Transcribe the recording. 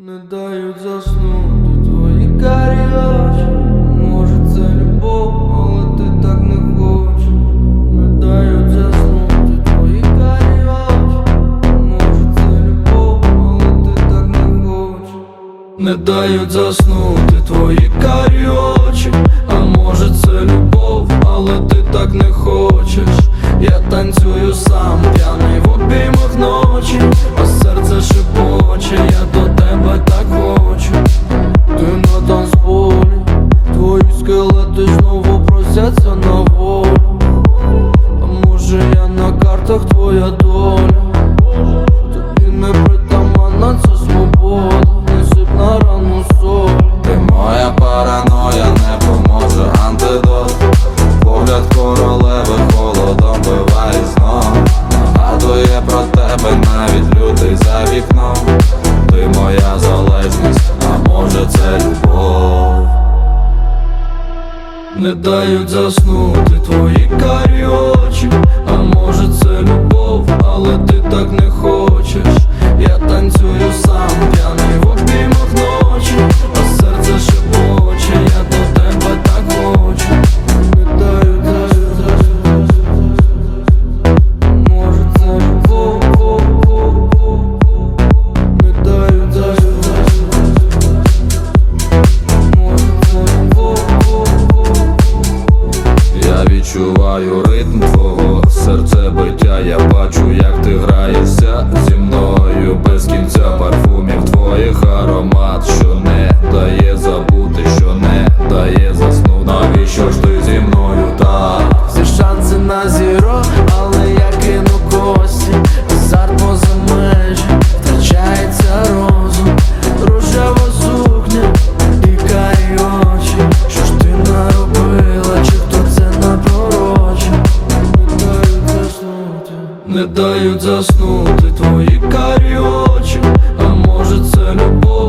Не дають заснути твої карі очі Може це любов, але ти так не хочеш. Не дають заснути твої карі очі Може це любов, але ти так не хочеш. Не дають заснути твої карі очі А може це любов, але ти так не хочеш. Я танцюю сам не дають заснути твої карти відчуваю ритм твого серцебиття, я бачу, як ти граєшся зі мною без кінця. не дають заснути твої карі очі, а може це любов.